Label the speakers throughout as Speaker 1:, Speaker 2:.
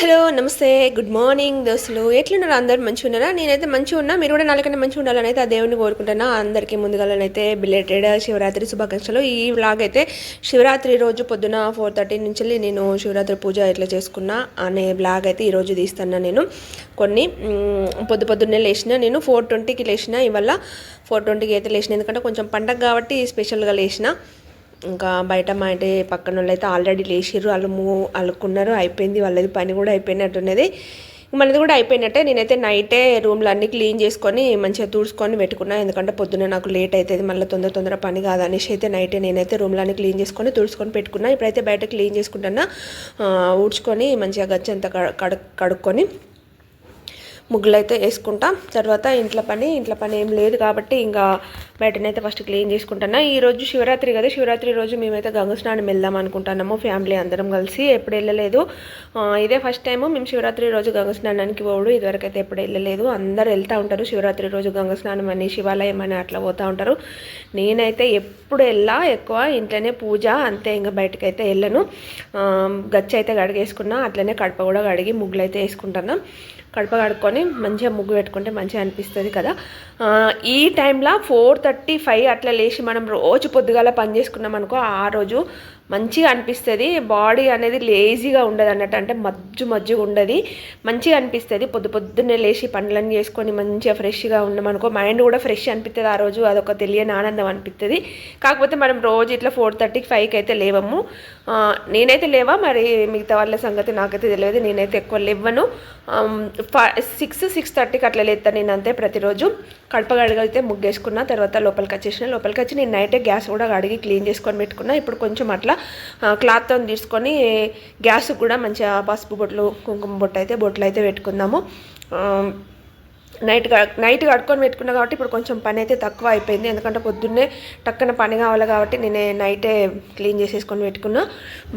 Speaker 1: Hello నమస్తే good morning దోస్తులు. ఎట్లున్నారు అందరు? మంచిగా ఉన్నారా? నేనైతే మంచిగా ఉన్నా. మీరు కూడా నాలుగైనా మంచిగా ఉండాలని అయితే ఆ దేవుని కోరుకుంటున్నా. అందరికీ ముందుగాలనైతే బిలేటెడ్ శివరాత్రి శుభాకాంక్షలు. ఈ వ్లాగ్ అయితే శివరాత్రి రోజు పొద్దున ఫోర్ థర్టీ నుంచి నేను శివరాత్రి పూజ ఎట్లా చేసుకున్నా అనే బ్లాగ్ అయితే ఈరోజు తీస్తున్నా నేను. కొన్ని పొద్దు పొద్దున్నే లేచిన నేను. ఫోర్ ట్వంటీకి లేచిన ఇవల్ల ఫోర్ ట్వంటీకి అయితే లేచిన. ఎందుకంటే కొంచెం పండగ కాబట్టి స్పెషల్గా లేచిన. ఇంకా బయట మా ఇంటి పక్కన వాళ్ళు అయితే ఆల్రెడీ లేచిర్రు. వాళ్ళు మూ అలుకున్నారు అయిపోయింది. వాళ్ళది పని కూడా అయిపోయినట్టున్నది. మనది కూడా అయిపోయినట్టే. నేనైతే నైటే రూమ్లు అన్నీ క్లీన్ చేసుకొని మంచిగా తుడుచుకొని పెట్టుకున్నా. ఎందుకంటే పొద్దున్న నాకు లేట్ అవుతుంది మళ్ళీ తొందర తొందర పని కాదు అనేసి అయితే నైటే నేనైతే రూమ్లు అన్నీ క్లీన్ చేసుకొని తుడుచుకొని పెట్టుకున్నా. ఇప్పుడైతే బయట క్లీన్ చేసుకుంటున్నా. ఊడ్చుకొని మంచిగా గచ్చంతా కడు- కడుక్కొని ముగ్గులు అయితే తర్వాత ఇంట్లో పని ఇంట్లో పని ఏం లేదు కాబట్టి ఇంకా బయటనైతే ఫస్ట్ క్లీన్ చేసుకుంటున్నా ఈ రోజు శివరాత్రి కదా శివరాత్రి రోజు మేమైతే గంగ స్నానం వెళ్దాం అనుకుంటున్నాము ఫ్యామిలీ అందరం కలిసి. ఎప్పుడు వెళ్ళలేదు. ఇదే ఫస్ట్ టైము మేము శివరాత్రి రోజు గంగ స్నానానికి పోవడం. ఇదివరకు అయితే ఎప్పుడు వెళ్ళలేదు. అందరు వెళ్తూ ఉంటారు శివరాత్రి రోజు గంగ స్నానం అని శివాలయం అని అట్లా పోతూ ఉంటారు. నేనైతే ఎప్పుడు వెళ్ళా ఎక్కువ ఇంట్లోనే పూజ అంతే ఇంకా బయటకు అయితే వెళ్ళను గచ్చి అయితే కడిగేసుకున్నా అట్లనే కడప కూడా కడిగి ముగ్గులు అయితే వేసుకుంటున్నా కడప కడుక్కొని మంచిగా ముగ్గు పెట్టుకుంటే మంచిగా అనిపిస్తుంది కదా. ఈ టైంలో ఫోర్ థర్టీ ఫైవ్ అట్లా లేచి మనం రోజు పొద్దుగాల పని చేసుకున్నాం అనుకో ఆ రోజు మంచిగా అనిపిస్తుంది బాడీ అనేది లేజీగా ఉండదు అన్నట్టు అంటే మజ్జు మజ్జుగా ఉండదు. మంచిగా అనిపిస్తుంది పొద్దు పొద్దున్నే లేచి పనులన్నీ చేసుకొని మంచిగా ఫ్రెష్గా ఉన్నామనుకో మైండ్ కూడా ఫ్రెష్ అనిపిస్తుంది ఆ రోజు అదొక తెలియని ఆనందం అనిపిస్తుంది కాకపోతే మనం రోజు ఇట్లా ఫోర్ థర్టీకి ఫైవ్కి అయితే లేవము. నేనైతే లేవా? మరి మిగతా వాళ్ళ సంగతి నాకైతే తెలియదు నేనైతే ఎక్కువ లేవను సిక్స్ సిక్స్ థర్టీకి అట్లా లేస్తాను నేను అంతే ప్రతిరోజు. కడప కడిగితే ముగ్గేసుకున్న తర్వాత లోపలికి వచ్చేసిన లోపలికి వచ్చి నేను నైటే గ్యాస్ కూడా కడిగి క్లీన్ చేసుకొని పెట్టుకున్నా. ఇప్పుడు కొంచెం అట్లా క్లాత్తో తీసుకొని గ్యాస్ కూడా మంచిగా పసుపు బొట్లు కుంకుమ బొట్టు అయితే బొట్లు అయితే పెట్టుకుందాము. నైట్ నైట్ కడుక్కొని పెట్టుకున్నా కాబట్టి ఇప్పుడు కొంచెం పని అయితే తక్కువ అయిపోయింది. ఎందుకంటే పొద్దున్నే టక్కన పని కావాలి కాబట్టి నేను నైటే క్లీన్ చేసేసుకొని పెట్టుకున్నా.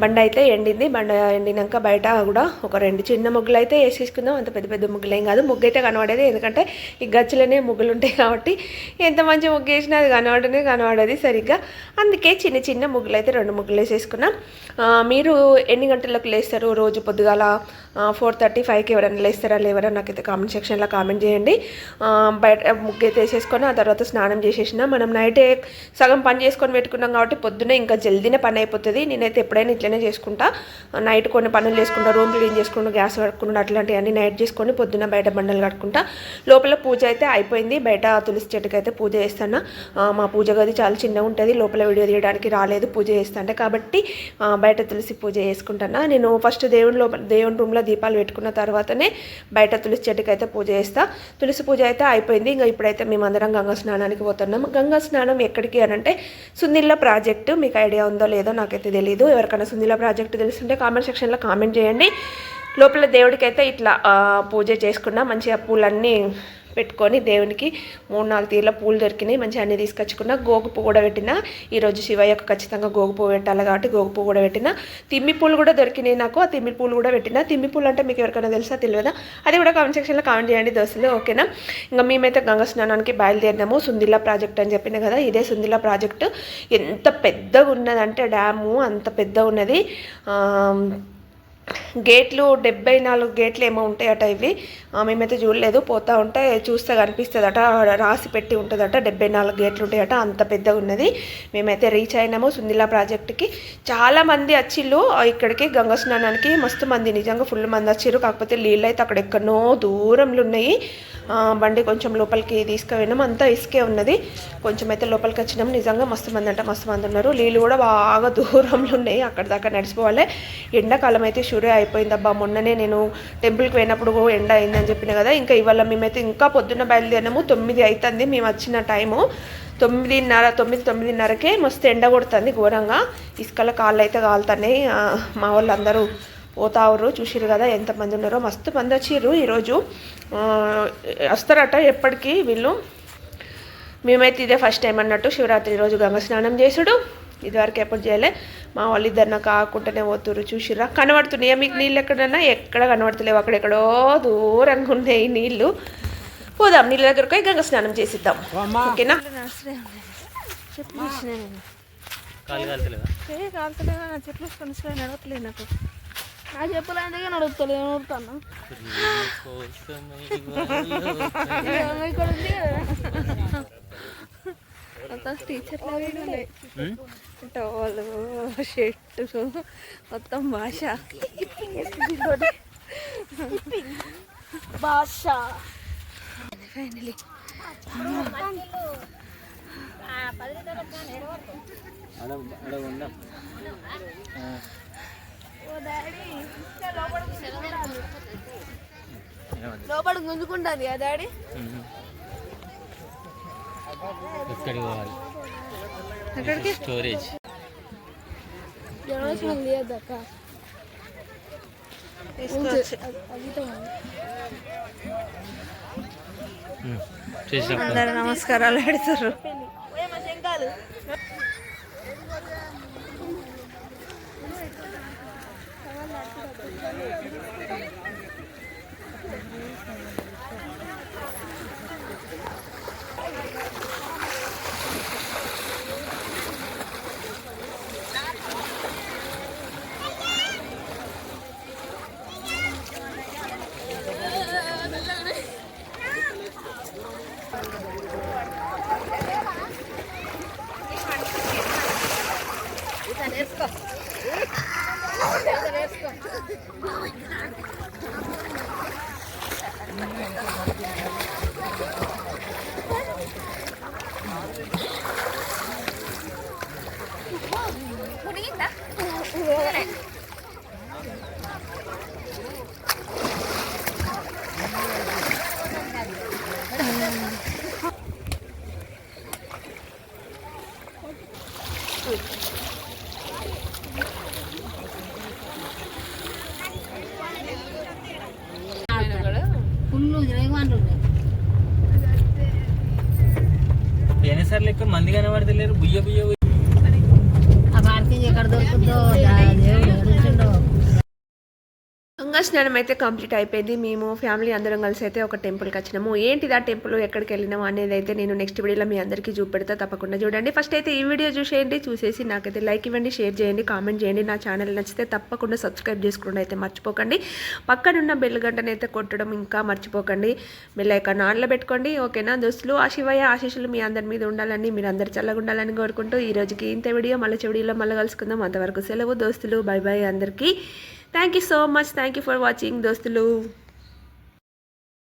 Speaker 1: బండ అయితే ఎండింది. బండ ఎండినాక బయట కూడా ఒక రెండు చిన్న ముగ్గులు అయితే వేసేసుకుందాం. అంత పెద్ద పెద్ద ముగ్గులు ఏం కాదు. ముగ్గు అయితే కనబడేది. ఎందుకంటే ఈ గచ్చులోనే ముగ్గులు ఉంటాయి కాబట్టి ఎంత మంచి ముగ్గు వేసినా అది కనబడనే కనబడేది సరిగ్గా. అందుకే చిన్న చిన్న ముగ్గులు అయితే రెండు ముగ్గులు వేసేసుకున్నాం. మీరు ఎన్ని గంటలకు లేస్తారు? రోజు పొద్దుగాల ఫోర్ థర్టీ ఫైవ్కి ఎవరైనా లేస్తారా? లేవరా? నాకైతే కామెంట్ సెక్షన్లో కామెంట్ చేయండి. ఆ, బయట ముగ్గు అయితే వేసేసుకొని ఆ తర్వాత స్నానం చేసేసిన మనం నైటే సగం పని చేసుకొని పెట్టుకున్నాం కాబట్టి పొద్దున్నే ఇంకా జల్దీనే పని అయిపోతుంది. నేనైతే ఎప్పుడైనా ఇట్లనే చేసుకుంటా. నైట్ కొన్ని పనులు చేసుకుంటా రూమ్ క్లీన్ చేసుకుంటా గ్యాస్ కట్టుకుంటా అట్లాంటివన్నీ నైట్ చేసుకొని పొద్దున్న బయట బండలు కట్టుకుంటా లోపల పూజ అయితే అయిపోయింది. బయట తులసి చెట్టుకి అయితే పూజ చేస్తాను. మా పూజ గది చాలా చిన్నగా ఉంటుంది. లోపల వీడియో తీయడానికి రాలేదు. పూజ చేస్తాంటే కాబట్టి బయట తులసి పూజ చేసుకుంటాను. నేను ఫస్ట్ దేవుని లోపల దేవుని రూమ్లో దీపాలు పెట్టుకున్న తర్వాతనే బయట తులసి చెట్టుకి అయితే పూజ చేస్తాను తులసి పూజ అయితే అయిపోయింది. ఇంకా ఇప్పుడైతే మేమందరం గంగా స్నానానికి పోతున్నాం. గంగా స్నానం ఎక్కడికి అని అంటే సుందిల్ల ప్రాజెక్టు. మీకు ఐడియా ఉందో లేదో నాకైతే తెలియదు ఎవరికైనా సుందిల్ల ప్రాజెక్టు తెలుస్తుంటే కామెంట్ సెక్షన్లో కామెంట్ చేయండి. లోపల దేవుడికి అయితే ఇట్లా పూజ చేసుకున్నా మంచిగా పూలన్నీ పెట్టుకొని దేవునికి మూడు నాలుగు తీర్ల పూలు దొరికినాయి. మంచిగా అన్ని తీసుకొచ్చుకున్న గోగు పువ్వు కూడా పెట్టిన. ఈరోజు శివయ్యకు ఖచ్చితంగా గోగు పువ్వు పెట్టాలి కాబట్టి గోగు పువ్వు కూడా పెట్టిన. తిమ్మి పూలు కూడా దొరికినాయి నాకు ఆ తిమ్మి పూలు కూడా పెట్టిన. తిమ్మి పూలు అంటే మీకు ఎవరికైనా తెలుసా? తెలియదా? అది కూడా కామెంట్ సెక్షన్లో కామెంట్ చేయండి దోస్తులు ఓకేనా? ఇంకా మేమైతే గంగా స్నానానికి బయలుదేరినాము. సుందిల్లా ప్రాజెక్ట్ అని చెప్పిన కదా ఇదే సుందిల్లా ప్రాజెక్టు. ఎంత పెద్దగా ఉన్నదంటే డ్యాము అంత పెద్దగా ఉన్నది గేట్లు డెబ్బై నాలుగు గేట్లు ఏమో ఉంటాయట ఇవి. ఆ, మేమైతే చూడలేదు. పోతా ఉంటే చూస్తే కనిపిస్తుందట. రాసి పెట్టి ఉంటుందట. డెబ్బై నాలుగు గేట్లు ఉంటాయట. అంత పెద్దగా ఉన్నది. మేమైతే రీచ్ అయినాము సుందిలా ప్రాజెక్ట్కి. చాలామంది వచ్చిళ్ళు ఇక్కడికి గంగా స్నానానికి మస్తు మంది. నిజంగా ఫుల్ మంది వచ్చిర్రు కాకపోతే నీళ్ళు అయితే అక్కడ ఎక్కడో దూరంలో ఉన్నాయి. బండి కొంచెం లోపలికి తీసుకుపోయినాం. అంతా ఇసుకే ఉన్నది. కొంచెం అయితే లోపలికి వచ్చినాం. నిజంగా మస్తు మంది అంటే మస్తు మంది ఉన్నారు. నీళ్ళు కూడా బాగా దూరంలో ఉన్నాయి. అక్కడ దాకా నడిచిపోవాలి. ఎండాకాలం అయితే షూరే అయిపోయింది. అబ్బా మొన్ననే నేను టెంపుల్కి పోయినప్పుడు ఎండ అయిందని చెప్పిన కదా ఇంకా ఇవాళ మేమైతే ఇంకా పొద్దున్న బయలుదేరినాము. తొమ్మిది అవుతుంది మేము వచ్చిన టైము తొమ్మిదిన్నర తొమ్మిది తొమ్మిదిన్నరకే మస్తు ఎండ కొడుతుంది ఘోరంగా. ఇసుకల కాళ్ళు అయితే కాలుతున్నాయి. మా వాళ్ళందరూ పోతావురు చూసిరు కదా ఎంతమంది ఉన్నారో. మస్తు మంది వచ్చిర్రు ఈరోజు. వస్తారట ఎప్పటికీ వీళ్ళు. మేమైతే ఇదే ఫస్ట్ టైం అన్నట్టు శివరాత్రి రోజు గంగ స్నానం చేసుడు. ఇదివరకు ఎప్పుడు చేయలే. మా వాళ్ళు ఇద్దరు నాకు ఆకుంటూనే పోతుర్రు చూసిర్రా. కనబడుతున్నాయా మీకు నీళ్ళు ఎక్కడన్నా? ఎక్కడ కనబడతలేవు. అక్కడెక్కడో దూరంగా ఉన్నాయి నీళ్ళు. పోదాం నీళ్ళ దగ్గరకు గంగ స్నానం చేసిద్దాం. ఓకేనా?
Speaker 2: చెట్లు కాలుతలే చెట్లు నడవట్లేదు నాకు. నా చెప్పులు అందుకే నడుపుతాడు ఏం నడుపుతాను? ఇక్కడ ఉంది మొత్తం ఉన్నాయి టవలు షర్టు మొత్తం భాష. భాష. ఫైనలీ లోపల గుంజుకుంటుంది. ఆ డాడీ.
Speaker 3: ఎక్కడికి పోవాలి?
Speaker 2: ఎక్కడికి?
Speaker 3: స్టోరేజ్
Speaker 2: జనరేషన్ లేదక్క
Speaker 1: అందరు నమస్కారాలు పెడతారు Yeah.
Speaker 3: ఎన్నిసార్లు ఎక్కువ మంది కనబడతలేరు బుయ్య బుయ్య ఎక్కడ
Speaker 1: దొరుకుతుందో దర్శనం అయితే కంప్లీట్ అయిపోయింది. మేము ఫ్యామిలీ అందరం కలిసి అయితే ఒక టెంపుల్కి వచ్చినాము. ఏంటిది ఆ టెంపుల్? ఎక్కడికి వెళ్ళినాము అనేది అయితే నేను నెక్స్ట్ వీడియోలో మీ అందరికీ చూపెడతా. తప్పకుండా చూడండి. ఫస్ట్ అయితే ఈ వీడియో చూసేయండి చూసేసి నాకైతే లైక్ ఇవ్వండి షేర్ చేయండి కామెంట్ చేయండి. నా ఛానల్ నచ్చితే తప్పకుండా సబ్స్క్రైబ్ చేసుకోండి. అయితే మర్చిపోకండి. పక్కనున్న బెల్ గంటను అయితే కొట్టడం ఇంకా మర్చిపోకండి. బెల్ ఐకాన్ ఆన్లో పెట్టుకోండి. ఓకేనా? దోస్తులు ఆ శివయ్య ఆశీస్సులు మీ అందరి మీద ఉండాలని మీరు అందరు చల్లగా ఉండాలని కోరుకుంటూ ఈ రోజుకి ఇంత వీడియో మళ్ళీ వీడియోలో మళ్ళీ కలుసుకుందాం. అంతవరకు సెలవు దోస్తులు. బై బై అందరికీ. Thank you so much thank you for watching దోస్తులు